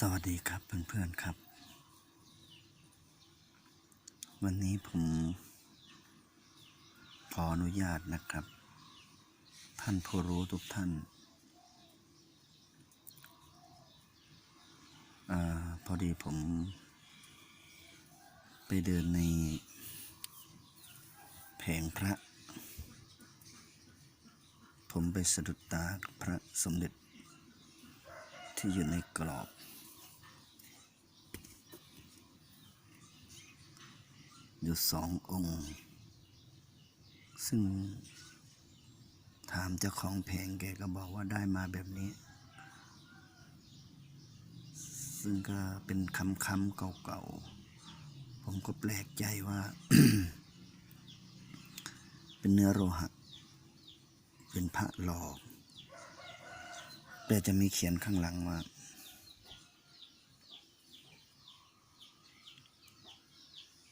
สวัสดีครับเพื่อนๆครับ วันนี้ผมขออนุญาตนะครับ ท่านผู้รู้ทุกท่านอาพอดีผม ไปเดินในแผงพระ ผมไปสะดุดตาพระสมเด็จที่อยู่ในกรอบ อยู่สององค์ ซึ่ง ถามเจ้าของเพลงแกก็บอกว่าได้มาแบบนี้ ซึ่งก็เป็นคำคำเก่าๆ ผมก็แปลกใจว่า เป็นเนื้อโลหะเป็นพระหลอกแต่จะมีเขียนข้างหลังว่า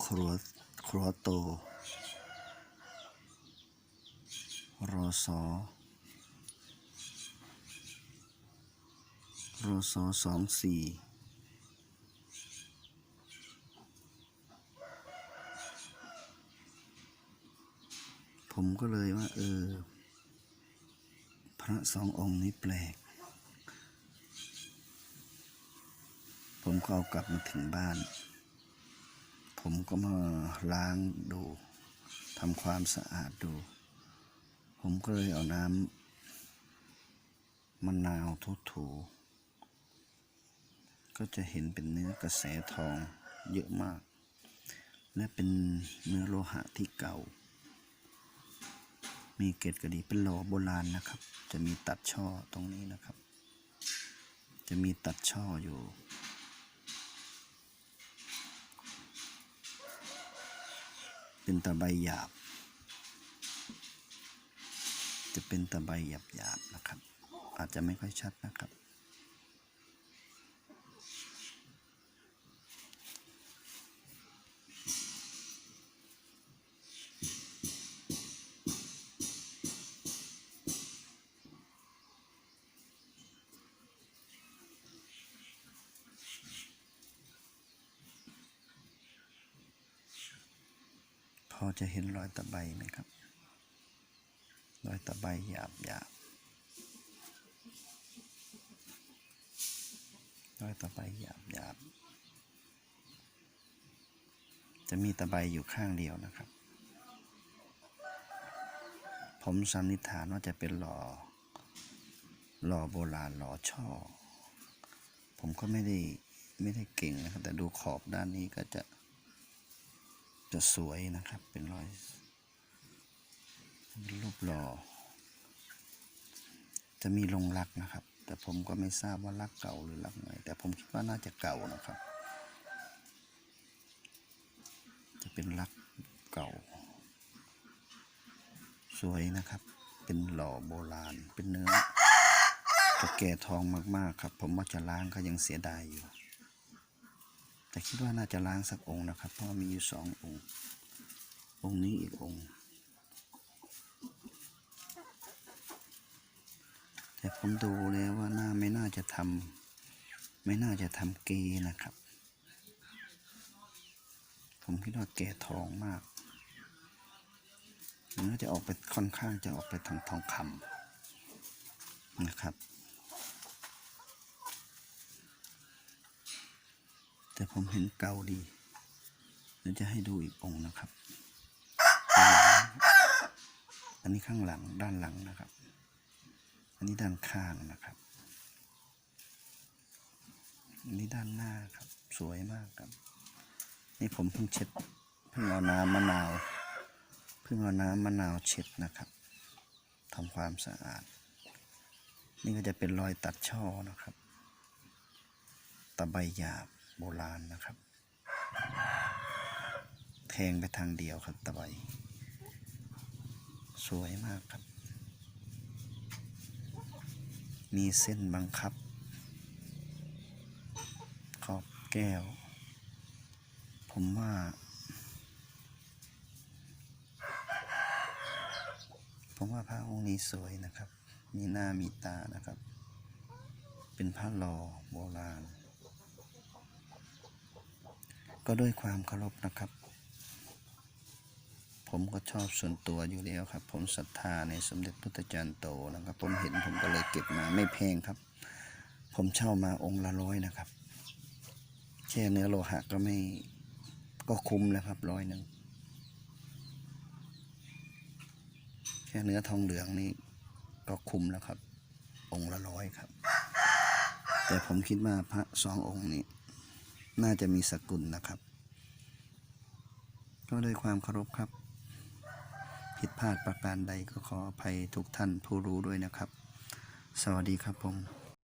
ครัว รัวโต รอสอรอสอสองสี่ผมก็เลยว่า เออ พระสององค์นี้แปลก ผมก็เอากลับมาถึงบ้าน ผมก็มาล้างดูทำความสะอาดดู ผมก็เลยเอาน้ำมะนาวทุถูๆก็จะเห็นเป็นเนื้อกระแสทองเยอะมาก และเป็นเนื้อโลหะที่เก่า มีเกล็ดกระดีเป็นหล่อโบราณนะครับ จะมีตัดช่อตรงนี้นะครับ จะมีตัดช่ออยู่ เป็นตะไบหยาบ จะเป็นตะไบหยาบหยาบๆนะครับ อาจจะไม่ค่อยชัดนะครับ อจะเห็นรอยตะไบไหมครับ รอยตะไบหยาบหยาบรอยตะไบหยาบหยาบจะมีตะไบอยู่ข้างเดียวนะครับ ผมสันนิษฐานว่าจะเป็นหล่อ หล่อโบราณหล่อช่อ ผมก็ไม่ได้ไม่ได้เก่งนะครับ แต่ดูขอบด้านนี้ก็จะ จะสวยนะครับ เป็นรอยรูปหล่อ จะมีลงรักนะครับ แต่ผมก็ไม่ทราบว่ารักเก่าหรือรักใหม่แต่ผมคิดว่าน่าจะเก่านะครับ จะเป็นรักเก่า สวยนะครับ เป็นหล่อโบราณ เป็นเนื้อจะแก่ทองมากๆครับ ผมว่าจะล้างก็ยังเสียดายอยู่ แต่คิดว่าน่าจะล้างสักองค์นะครับ เพราะมีอยู่สององค์ องค์นี้อีกองค์ แต่ผมดูแล้วว่าน่าไม่น่าจะทำไม่น่าจะทำเกนะครับ ผมคิดว่าแก่ทองมากมันน่าจะออกไปค่อนข้างจะออกไปทางทองคำนะครับ แต่ผมเห็นเก่าดีเดี๋ยวจะให้ดูอีกองค์นะครับ อันนี้ข้างหลังด้านหลังนะครับ อันนี้ด้านข้างนะครับ อันนี้ด้านหน้าครับ สวยมากครับ นี่ผมเพิ่งเช็ดเพิ่งเอาน้ำมะนาวเพิ่งเอาน้ำมะนาวเช็ดนะครับทำความสะอาด นี่ก็จะเป็นรอยตัดช่อนะครับ ตะไบหยาบ โบราณนะครับ แทงไปทางเดียวครับตะไบสวยมากครับ มีเส้นบังคับ ขอบแก้ว ผมว่าผมว่าพระองค์นี้สวยนะครับ มีหน้ามีตานะครับ เป็นพระหล่อโบราณ ก็ด้วยความเคารพนะครับ ผมก็ชอบส่วนตัวอยู่แล้วครับ ผมศรัทธาในสมเด็จพุทธจารย์โตนะครับ ผมเห็นผมก็เลยเก็บมาไม่แพงครับ ผมเช่ามาองค์ละร้อยนะครับแค่เนื้อโลหะก็ไม่ก็คุ้มแล้วครับร้อยหนึ่งแค่เนื้อทองเหลืองนี่ก็คุ้มแล้วครับ องค์ละร้อยครับ แต่ผมคิดว่าพระสององค์นี้ น่าจะมีสกุลนะครับ ก็ด้วยความเคารพครับ ผิดพลาดประการใดก็ขออภัยทุกท่านผู้รู้ด้วยนะครับ สวัสดีครับผม